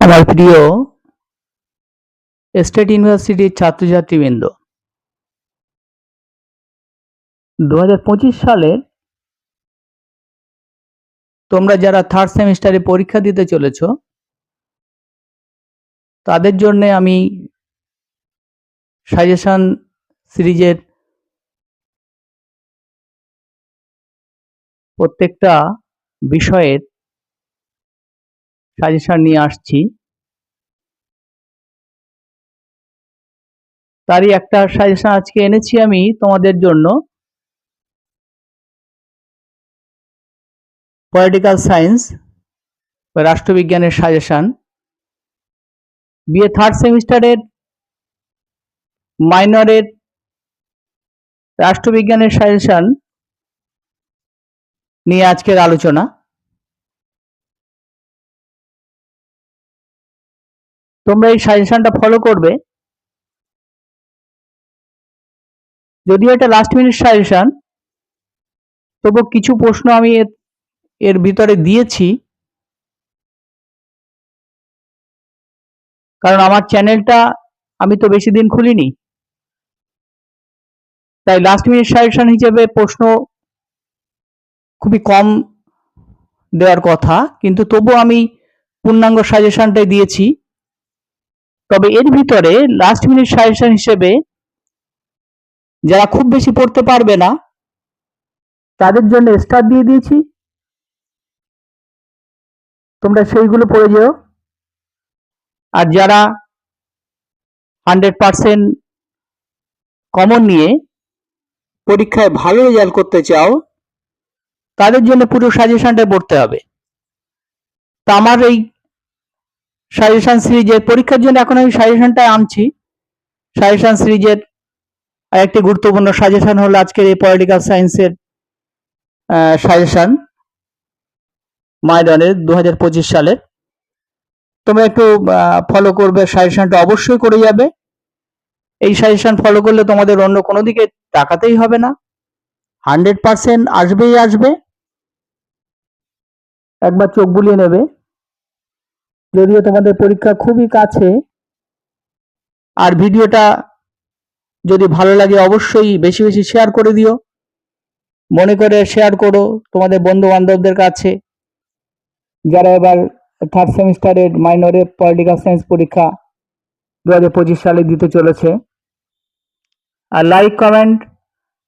আমার প্রিয় স্টেট ইউনিভার্সিটির ছাত্রছাত্রীবৃন্দ দু হাজার পঁচিশ সালের তোমরা যারা থার্ড সেমিস্টারে পরীক্ষা দিতে চলেছ, তাদের জন্য আমি সাজেশন সিরিজের প্রত্যেকটা বিষয়ের সাজেশন নিয়ে আসছি। তারই একটা সাজেশন আজকে এনেছি আমি তোমাদের জন্য। পলিটিক্যাল সায়েন্স রাষ্ট্রবিজ্ঞানের সাজেশন বিএ থার্ড সেমিস্টারের মাইনরের রাষ্ট্রবিজ্ঞানের সাজেশন নিয়ে আজকের আলোচনা। তোমরা এই সাজেশনটা ফলো করবে। যদিও এটা লাস্ট মিনিট সাজেশন তবু কিছু প্রশ্ন আমি এর- এর ভিতরে দিয়েছি। কারণ আমার চ্যানেলটা আমি তো বেশি দিন খুলিনি। তাই লাস্ট মিনিট সাজেশন হিসেবে প্রশ্ন খুবই কম দেওয়ার কথা, কিন্তু তবু আমি পূর্ণাঙ্গ সাজেশনটাই দিয়েছি। তবে এর ভিতরে লাস্ট মিনিট সাজেশন হিসেবে যারা খুব বেশি পড়তে পারবে না, তাদের জন্য স্টার দিয়ে দিয়েছি। তোমরা সেইগুলো পড়ে যেও। আর যারা হান্ড্রেড পার্সেন্ট কমন নিয়ে পরীক্ষায় ভালো রেজাল্ট করতে চাও, তাদের জন্য পুরো সাজেশনটা পড়তে হবে। তা আমার এই সাজেশন সিরিজের পরীক্ষার জন্য এখন আমি সাজেশনটা আনছি। সাজেশন সিরিজের আরেকটি গুরুত্বপূর্ণ সাজেশন হলো আজকের এই পলিটিক্যাল সায়েন্সের সাজেশন। মাইডনের দু হাজার পঁচিশ সালের তোমরা একটু ফলো করবে, সাজেশনটা অবশ্যই করে যাবে। এই সাজেশন ফলো করলে তোমাদের অন্য কোনো দিকে তাকাতেই হবে না। হান্ড্রেড পার্সেন্ট আসবেই আসবে। একবার চোখ বুলিয়ে নেবে। যদিও তোমাদের পরীক্ষা খুবই কাছে। আর ভিডিওটা যদি ভালো লাগে অবশ্যই বেশি বেশি শেয়ার করে দিও। মনে করে শেয়ার করো তোমাদের বন্ধু বান্ধবদের কাছে। যারা এবার থার্ড সেমিস্টারের মাইনরের পলিটিক্যাল সায়েন্স পরীক্ষা দু হাজার পঁচিশ সালে দিতে চলেছে। আর লাইক কমেন্ট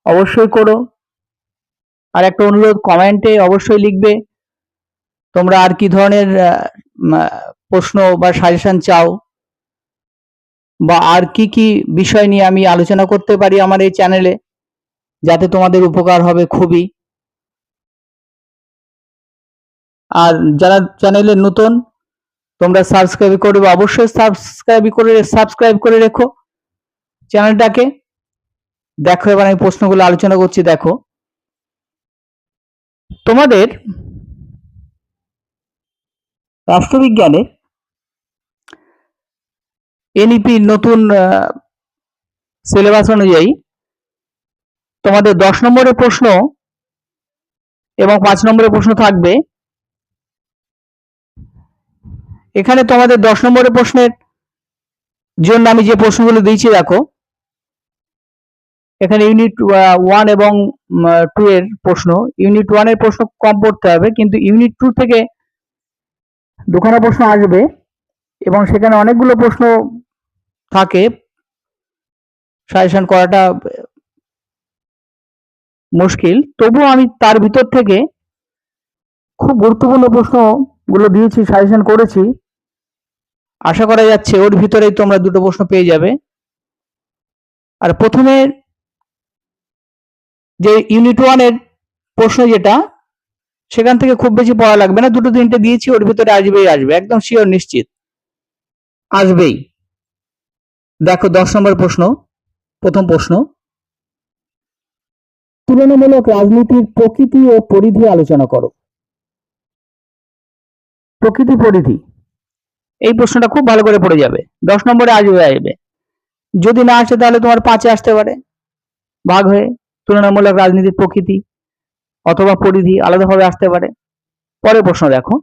অবশ্যই করো। আর একটা অনুরোধ কমেন্টে অবশ্যই লিখবে। তোমরা আর কি ধরনের প্রশ্ন বা সাজেশন চাও? বা আর কি কি বিষয় নিয়ে আমি আলোচনা করতে পারি আমার এই চ্যানেলে যাতে তোমাদের উপকার হবে খুবই। আর যারা চ্যানেলে নতুন, তোমরা সাবস্ক্রাইব করবে অবশ্যই সাবস্ক্রাইব করে সাবস্ক্রাইব করে রেখো চ্যানেলটাকে দেখো এবার আমি প্রশ্নগুলো আলোচনা করছি, দেখো। তোমাদের রাষ্ট্রবিজ্ঞানে এনইপি নতুন সিলেবাস অনুযায়ী তোমাদের দশ নম্বরের প্রশ্ন এবং পাঁচ নম্বরের প্রশ্ন থাকবে। এখানে তোমাদের দশ নম্বরের প্রশ্নের জন্য আমি যে প্রশ্নগুলো দিয়েছি, দেখো। এখানে ইউনিট ওয়ান এবং টু এর প্রশ্ন। ইউনিট ওয়ানের প্রশ্ন কম পড়তে হবে, কিন্তু ইউনিট টু থেকে দুখানা প্রশ্ন আসবে এবং সেখানে অনেকগুলো প্রশ্ন থাকে। সাজেশন করাটা মুশকিল। তবুও আমি তার ভিতর থেকে খুব গুরুত্বপূর্ণ প্রশ্নগুলো দিয়েছি সাজেশন করেছি। আশা করা যাচ্ছে ওর ভিতরেই তোমরা দুটো প্রশ্ন পেয়ে যাবে। আর প্রথমে যে ইউনিট ওয়ানের প্রশ্ন যেটা সেখান থেকে খুব বেশি পড়া লাগবে না। দুটো তিনটে দিয়েছি, ওর ভিতরে আসবেই আসবে। একদম শিওর নিশ্চিত। আসবেই। দেখো, দশ নম্বর প্রশ্ন। প্রথম প্রশ্ন। তুলনামূলক রাজনীতির প্রকৃতি ও পরিধি আলোচনা করো। প্রকৃতি পরিধি। এই প্রশ্নটা খুব ভালো করে পড়ে যাবে। দশ নম্বরে আসবে আসবে। যদি না আসে, তাহলে তোমার পাঁচে আসতে পারে। ভাগ হয়ে তুলনামূলক রাজনীতির প্রকৃতি। অথবা পরিধি আলাদাভাবে আসতে পারে। পরের প্রশ্ন দেখো।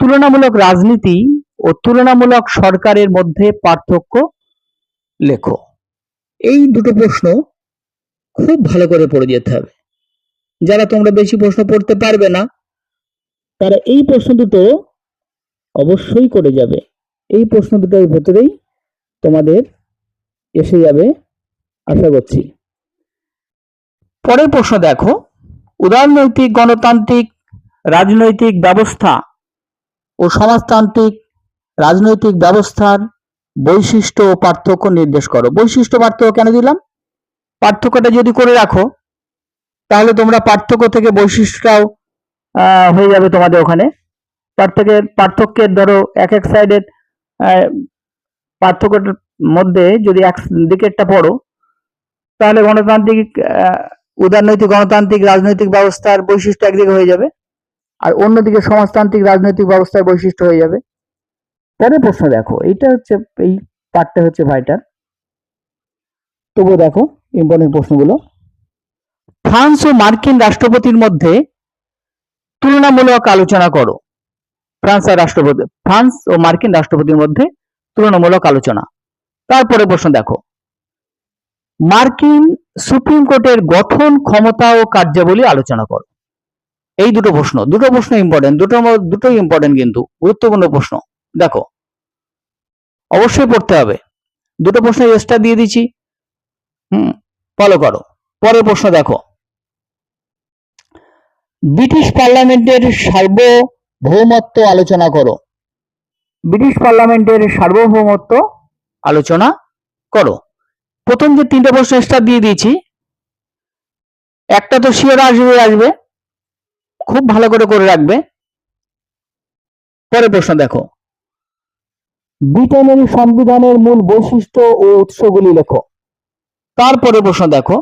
তুলনামূলক রাজনীতি ও তুলনামূলক সরকারের মধ্যে পার্থক্য লেখো। এই দুটো প্রশ্ন খুব ভালো করে পড়ে যেতে হবে। যারা তোমরা বেশি প্রশ্ন পড়তে পারবে না তারা এই প্রশ্ন দুটো অবশ্যই করে যাবে। এই প্রশ্ন দুটোর ভেতরেই তোমাদের এসে যাবে আশা করছি। পরের প্রশ্ন দেখো। উদারনৈতিক গণতান্ত্রিক, রাজনৈতিক ব্যবস্থা ও সমাজতান্ত্রিক, রাজনৈতিক ব্যবস্থার বৈশিষ্ট্য ও পার্থক্য নির্দেশ করো। বৈশিষ্ট্য, পার্থক্য কেন দিলাম? পার্থক্যটা যদি করে রাখো, তাহলে তোমরা পার্থক্য থেকে বৈশিষ্ট্যটাও হয়ে যাবে তোমাদের ওখানে। তার থেকে পার্থক্যের ধরো এক এক সাইডের পার্থক্যের মধ্যে যদি এক দিকেরটা পড়ো, তাহলে গণতান্ত্রিক উদারনৈতিক গণতান্ত্রিক রাজনৈতিক ব্যবস্থার বৈশিষ্ট্য একদিকে হয়ে যাবে আর অন্যদিকে সমাজতান্ত্রিক রাজনৈতিক ব্যবস্থার বৈশিষ্ট্য হয়ে যাবে। পরের প্রশ্ন দেখো, এইটা হচ্ছে এই পার্টটা হচ্ছে ভাইটার তবুও দেখো ইম্পর্টেন্ট প্রশ্নগুলো। ফ্রান্স ও মার্কিন রাষ্ট্রপতির মধ্যে তুলনামূলক আলোচনা করো। ফ্রান্স আর রাষ্ট্রপতি, ফ্রান্স ও মার্কিন রাষ্ট্রপতির মধ্যে তুলনামূলক আলোচনা। তারপরে প্রশ্ন দেখো, মার্কিন সুপ্রিম কোর্টের গঠন ক্ষমতা ও কার্যাবলী আলোচনা করো। এই দুটো প্রশ্ন দুটো প্রশ্ন ইম্পর্টেন্ট দুটো দুটোই ইম্পর্টেন্ট কিন্তু গুরুত্বপূর্ণ প্রশ্ন। দেখো অবশ্যই পড়তে হবে। দুটো প্রশ্ন এক্সট্রা দিয়ে দিচ্ছি। হুম ফলো করো। পরের প্রশ্ন দেখো। ব্রিটিশ পার্লামেন্টের সার্বভৌমত্ব আলোচনা করো। ব্রিটিশ পার্লামেন্টের সার্বভৌমত্ব আলোচনা করো। প্রথম যে তিনটে প্রশ্ন এক্সট্রা দিয়ে দিয়েছি, একটা তো শিওর আসবে আসবে। খুব ভালো করে করে রাখবে। পরের প্রশ্ন দেখো। ব্রিটেনের সংবিধানের মূল বৈশিষ্ট্য ও উৎসগুলি লেখো। তারপরে প্রশ্ন দেখো।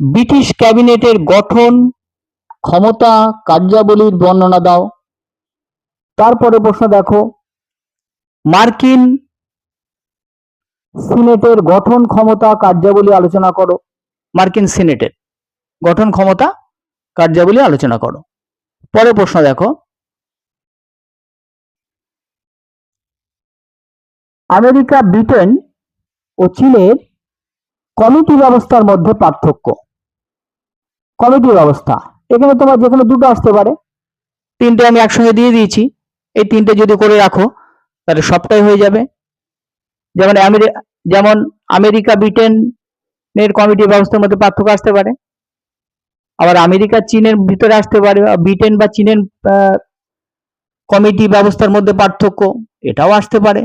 ব্রিটিশ ক্যাবিনেটের গঠন, ক্ষমতা, কার্যাবলীর বর্ণনা দাও। তারপরে প্রশ্ন দেখো। মার্কিন সিনেটের গঠন ক্ষমতা কার্যাবলী আলোচনা করো। মার্কিন সিনেটের গঠন ক্ষমতা কার্যাবলী আলোচনা করো। পরের প্রশ্ন দেখো। আমেরিকা, ব্রিটেন ও চীনের কমিটি ব্যবস্থার মধ্যে পার্থক্য। কমিটি ব্যবস্থা। এখানে তোমার যে কোনো দুটো আসতে পারে। তিনটে আমি একসঙ্গে দিয়ে দিয়েছি। এই তিনটে যদি করে রাখো, তাহলে সবটাই হয়ে যাবে। যেমন যেমন আমেরিকা, ব্রিটেনের কমিটি ব্যবস্থার মধ্যে পার্থক্য আসতে পারে। আবার আমেরিকা, চীনের ভিতরে আসতে পারে। ব্রিটেন বা চীনের কমিটি ব্যবস্থার মধ্যে পার্থক্য এটাও আসতে পারে।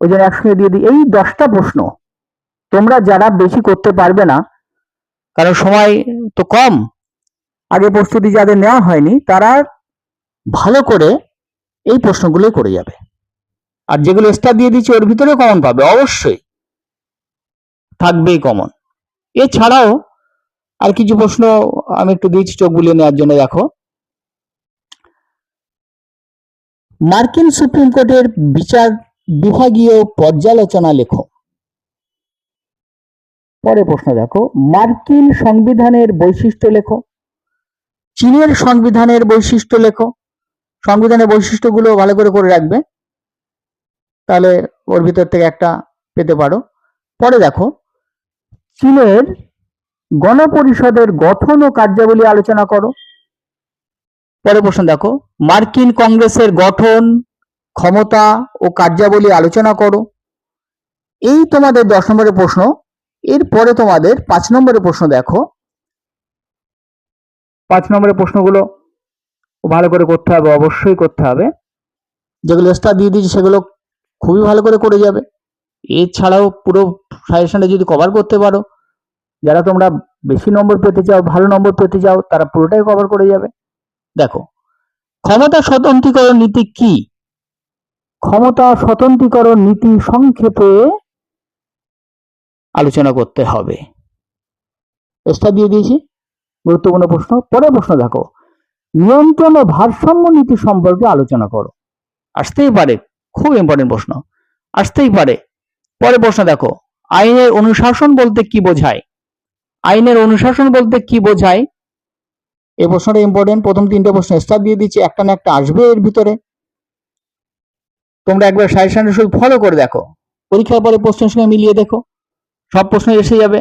ওই জন্য একসঙ্গে দিয়ে দিই। এই দশটা প্রশ্ন তোমরা যারা বেশি করতে পারবে না, কারণ সময় তো কম, আগে প্রস্তুতি যাদের নেওয়া হয়নি, তারা ভালো করে এই প্রশ্নগুলোই করে যাবে। আর যেগুলো স্টার দিয়ে দিচ্ছি ওর ভিতরে কমন পাবে, অবশ্যই। থাকবেই কমন এছাড়াও আর কিছু প্রশ্ন আমি একটু দিয়েছি চোখ বুলিয়ে নেওয়ার জন্য, দেখো। মার্কিন সুপ্রিম কোর্টের বিচার বিভাগীয় পর্যালোচনা লেখো। পরে প্রশ্ন, দেখো। মার্কিন সংবিধানের বৈশিষ্ট্য লেখো। চীনের সংবিধানের বৈশিষ্ট্য লেখো। সংবিধানের বৈশিষ্ট্যগুলো ভালো করে করে রাখবে। তাহলে ওর ভিতর থেকে একটা পেতে পারো। পরে দেখো, চীনের গণপরিষদের গঠন ও কার্যাবলী আলোচনা করো। পরে প্রশ্ন দেখো, মার্কিন কংগ্রেসের গঠন, ক্ষমতা ও কার্যাবলী আলোচনা করো। এই তোমাদের দশ নম্বরের প্রশ্ন, এরপরে তোমাদের পাঁচ নম্বরের প্রশ্ন দেখো। পাঁচ নম্বরের প্রশ্নগুলো ভালো করে করতে হবে, অবশ্যই করতে হবে। যেগুলো এক্সট্রা দিয়ে দিয়েছি সেগুলো খুবই ভালো করে করে যাবে। এছাড়াও পুরো সাজেশনটা যদি কভার করতে পারো, যারা তোমরা বেশি নম্বর পেতে চাও, ভালো নম্বর পেতে চাও, তারা পুরোটাই কভার করে যাবে। দেখো, ক্ষমতা স্বতন্ত্রীকরণ নীতি কি? ক্ষমতা স্বতন্ত্রীকরণ নীতি সংক্ষেপে আলোচনা করতে হবে। এক্সট্রা দিয়ে দিয়েছি। গুরুত্বপূর্ণ প্রশ্ন। পরের প্রশ্ন দেখো, নিয়ন্ত্রণ ও ভারসাম্য নীতি সম্পর্কে আলোচনা করো। আসতেই পারে খুব ইম্পর্টেন্ট প্রশ্ন। আসতেই পারে। পরে প্রশ্ন দেখো, আইনের অনুশাসন বলতে কি বোঝায়? আইনের অনুশাসন বলতে কি বোঝায়? এই প্রশ্নটা ইম্পর্টেন্ট প্রথম তিনটে প্রশ্ন স্টার দিয়ে দিচ্ছি, একটা না একটা আসবে এর ভিতরে। তোমরা একবার সাজেশনটা শুধু ফলো করে দেখো। পরীক্ষার পরে প্রশ্নের সঙ্গে মিলিয়ে দেখো। সব প্রশ্ন এসে যাবে।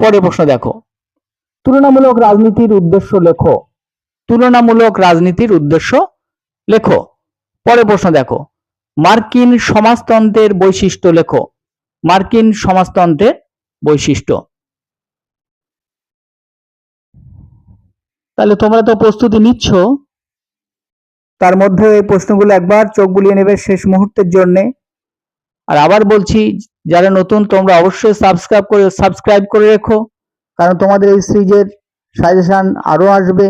পরে প্রশ্ন দেখো, তুলনামূলক রাজনীতির উদ্দেশ্য লেখো। তুলনামূলক রাজনীতির উদ্দেশ্য লেখো। পরে প্রশ্ন দেখো। মার্কিন সমাজতন্ত্রের বৈশিষ্ট্য লেখো। মার্কিন সমাজতন্ত্রের বৈশিষ্ট্য। তাহলে তোমরা তো প্রস্তুতি নিচ্ছ। তার মধ্যে এই প্রশ্নগুলো একবার চোখ বুলিয়ে নেবে শেষ মুহূর্তের জন্য। আর আবার বলছি যারা নতুন তোমরা অবশ্যই সাবস্ক্রাইব করে সাবস্ক্রাইব করে রেখো। কারণ তোমাদের এই সিরিজের সাজেশন আরও আসবে।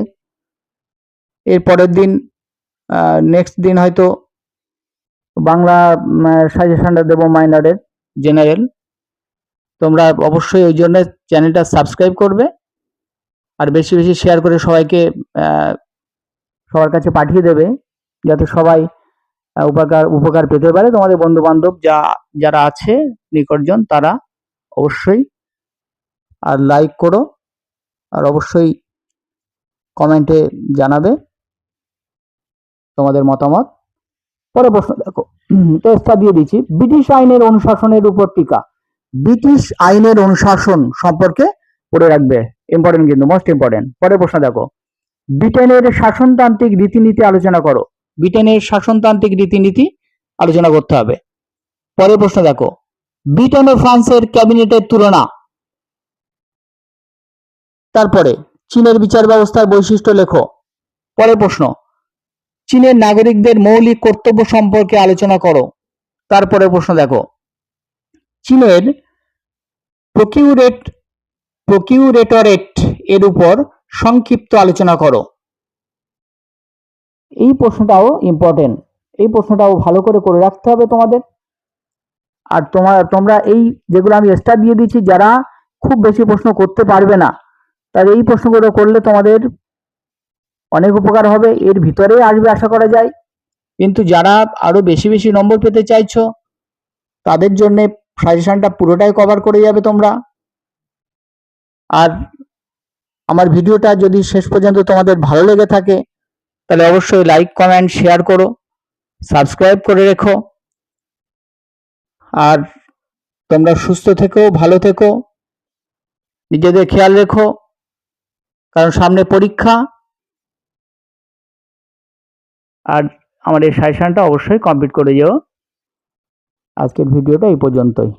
এর পরের দিন নেক্সট দিন হয়তো বাংলা সাজেশনটা দেবো মাইনারের জেনারেল তোমরা অবশ্যই ওই জন্য চ্যানেলটা সাবস্ক্রাইব করবে আর বেশি বেশি শেয়ার করে সবাইকে সবার কাছে পাঠিয়ে দেবে যাতে সবাই উপকার উপকার পেতে পারে। তোমাদের বন্ধু বান্ধব যা, যারা আছে নিকটজন তারা অবশ্যই আর লাইক করো আর অবশ্যই কমেন্টে জানাবে। তোমাদের মতামত? পরে প্রশ্ন দেখো। টেস্টটা দিয়ে দিচ্ছি। ব্রিটিশ আইনের অনুশাসনের উপর টিকা। ব্রিটিশ আইনের অনুশাসন সম্পর্কে পড়ে রাখবে। ইম্পর্টেন্ট কিন্তু মোস্ট ইম্পর্টেন্ট পরে প্রশ্ন দেখো। ব্রিটেনের শাসনতান্ত্রিক রীতিনীতি আলোচনা করো। ব্রিটেনের শাসনতান্ত্রিক রীতিনীতি আলোচনা করতে হবে। পরের প্রশ্ন দেখো। ব্রিটেন ও ফ্রান্সের ক্যাবিনেটের তুলনা। তারপরে, চীনের বিচার ব্যবস্থার বৈশিষ্ট্য লেখো। পরের প্রশ্ন। চীনের নাগরিকদের মৌলিক কর্তব্য সম্পর্কে আলোচনা করো। তারপরে প্রশ্ন দেখো। চীনের প্রকিউরেট, প্রকিউরেটরেট এর উপর সংক্ষিপ্ত আলোচনা করো। এই প্রশ্নটাও ইম্পর্টেন্ট এই প্রশ্নটাও ভালো করে করে রাখতে হবে তোমাদের। আর তোমার, তোমরা এই যেগুলো আমি স্টার দিয়ে দিয়েছি, যারা খুব বেশি প্রশ্ন করতে পারবে না তার এই প্রশ্নগুলো করলে তোমাদের অনেক উপকার হবে, এর ভিতরে আসবে আশা করা যায়। কিন্তু যারা আরও বেশি বেশি নম্বর পেতে চাইছো, তাদের জন্য সাজেশনটা পুরোটাই কভার করে যাবে তোমরা। আর আমার ভিডিওটা যদি শেষ পর্যন্ত তোমাদের ভালো লেগে থাকে, তাহলে অবশ্যই লাইক কমেন্ট শেয়ার করো সাবস্ক্রাইব করে রেখো। আর তোমরা সুস্থ থেকো, ভালো থেকো, নিজেদের খেয়াল রেখো, কারণ সামনে পরীক্ষা। আর আমার এই সাজেশানটা অবশ্যই কমপ্লিট করে যেও। আজকের ভিডিওটা এই পর্যন্তই।